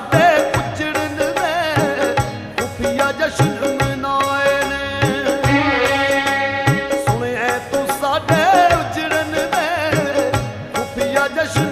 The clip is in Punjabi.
ਸਾਡੇ ਜਸ਼ਨ ਸੁਣਿਆ ਤੂੰ ਸਾਡੇ ਉਜੜਨ ਦੇ ਖੁਫੀਆ ਜਸ਼ਨ